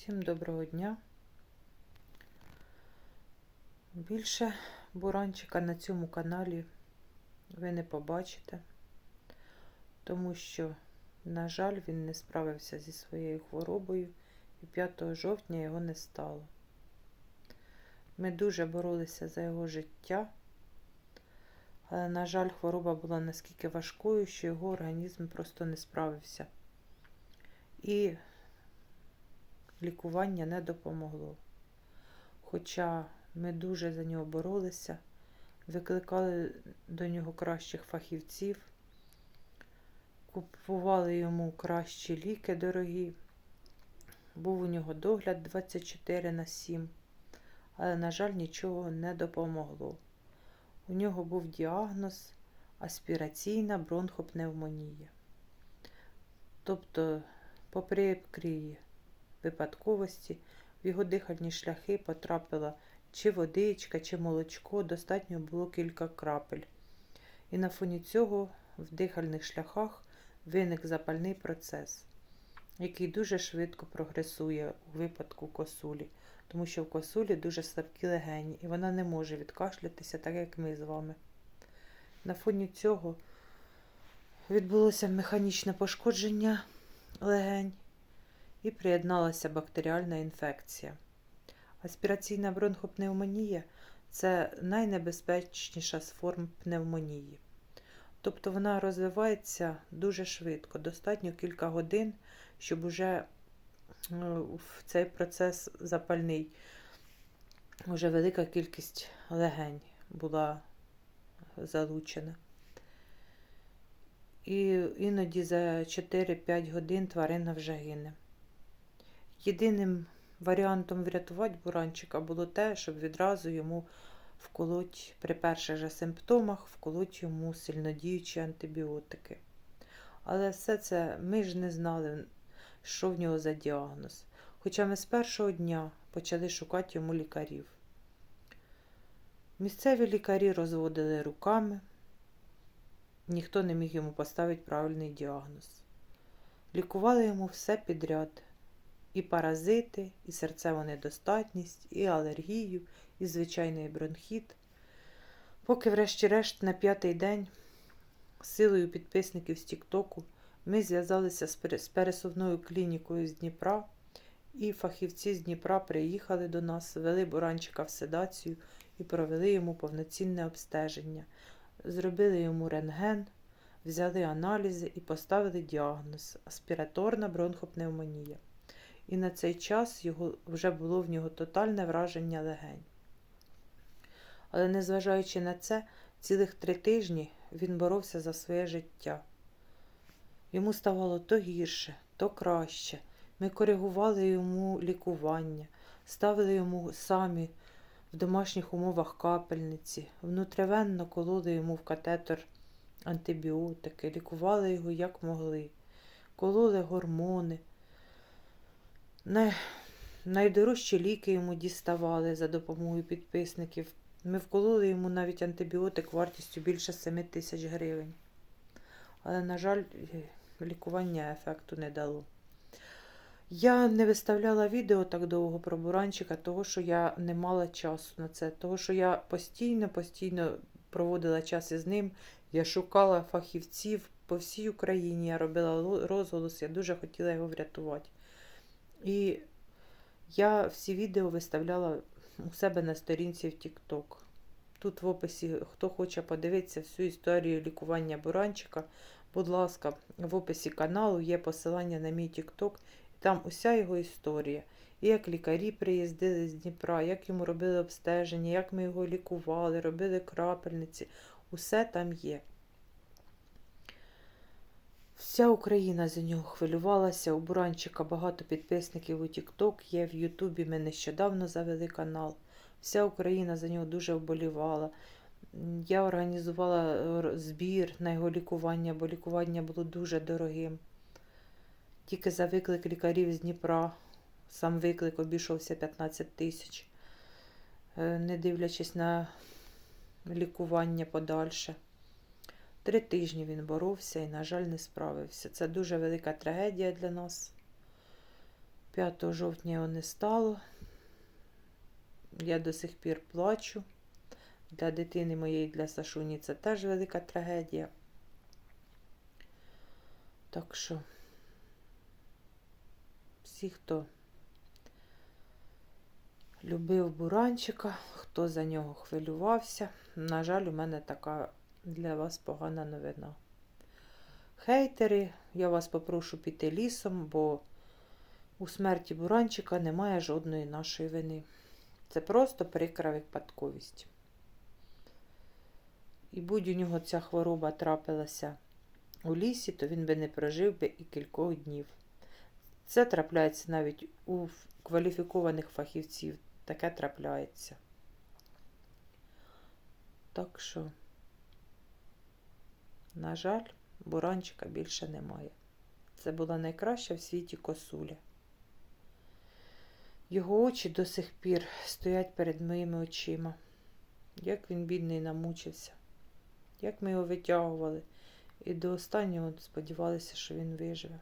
Всім доброго дня. Більше буранчика на цьому каналі ви не побачите, тому що, на жаль, він не справився зі своєю хворобою і 5 жовтня його не стало. Ми дуже боролися за його життя, але, на жаль, хвороба була наскільки важкою, що його організм просто не справився. І лікування не допомогло. Хоча ми дуже за нього боролися, викликали до нього кращих фахівців, купували йому кращі ліки дорогі. Був у нього догляд 24 на 7, але, на жаль, нічого не допомогло. У нього був діагноз аспіраційна бронхопневмонія. Тобто, по прикрії випадковості в його дихальні шляхи потрапила чи водичка, чи молочко, достатньо було кілька крапель. І на фоні цього в дихальних шляхах виник запальний процес, який дуже швидко прогресує у випадку косулі, тому що в косулі дуже слабкі легені, і вона не може відкашлятися, так як ми з вами. На фоні цього відбулося механічне пошкодження легень і приєдналася бактеріальна інфекція. Аспіраційна бронхопневмонія це найнебезпечніша з форм пневмонії. Тобто вона розвивається дуже швидко, достатньо кілька годин, щоб уже в цей процес запальний, вже велика кількість легень була залучена. І іноді за 4-5 годин тварина вже гине. Єдиним варіантом врятувати буранчика було те, щоб відразу йому вколоть при перших же симптомах, вколоть йому сильнодіючі антибіотики. Але все це ми ж не знали, що в нього за діагноз. Хоча ми з першого дня почали шукати йому лікарів. Місцеві лікарі розводили руками, ніхто не міг йому поставити правильний діагноз. Лікували йому все підряд і паразити, і серцеву недостатність, і алергію, і звичайний бронхіт. Поки, врешті-решт, на п'ятий день силою підписників з Тіктоку ми зв'язалися з пересувною клінікою з Дніпра, і фахівці з Дніпра приїхали до нас, вели буранчика в седацію і провели йому повноцінне обстеження. Зробили йому рентген, взяли аналізи і поставили діагноз аспіраторна бронхопневмонія і на цей час його, вже було в нього тотальне враження легень. Але, незважаючи на це, цілих три тижні він боровся за своє життя. Йому ставало то гірше, то краще. Ми коригували йому лікування, ставили йому самі в домашніх умовах капельниці, внутривенно кололи йому в катетер антибіотики, лікували його як могли, кололи гормони. Най... Найдорожчі ліки йому діставали за допомогою підписників. Ми вкололи йому навіть антибіотик вартістю більше 7 тисяч гривень. Але, на жаль, лікування ефекту не дало. Я не виставляла відео так довго про буранчика, того, що я не мала часу на це, того, що я постійно-постійно проводила час із ним. Я шукала фахівців по всій Україні, я робила розголос, я дуже хотіла його врятувати. І я всі відео виставляла у себе на сторінці в TikTok. Тут в описі, хто хоче подивитися всю історію лікування буранчика, будь ласка, в описі каналу є посилання на мій TikTok, там уся його історія. І як лікарі приїздили з Дніпра, як йому робили обстеження, як ми його лікували, робили крапельниці. Усе там є. Вся Україна за нього хвилювалася. У Буранчика багато підписників у Тікток є в Ютубі. Ми нещодавно завели канал. Вся Україна за нього дуже вболівала. Я організувала е, збір на його лікування, бо лікування було дуже дорогим. Тільки за виклик лікарів з Дніпра. Сам виклик обійшовся 15 тисяч, е, не дивлячись на лікування подальше. Три тижні він боровся і, на жаль, не справився. Це дуже велика трагедія для нас. 5 жовтня його не стало. Я до сих пір плачу. Для дитини моєї, для Сашуні це теж велика трагедія. Так що всі, хто любив буранчика, хто за нього хвилювався, на жаль, у мене така для вас погана новина. Хейтери, я вас попрошу піти лісом, бо у смерті буранчика немає жодної нашої вини. Це просто прикра випадковість. І будь у нього ця хвороба трапилася у лісі, то він би не прожив би і кількох днів. Це трапляється навіть у кваліфікованих фахівців. Таке трапляється. Так що, на жаль, буранчика більше немає. Це була найкраща в світі косуля. Його очі до сих пір стоять перед моїми очима. Як він, бідний, намучився, як ми його витягували, і до останнього сподівалися, що він виживе.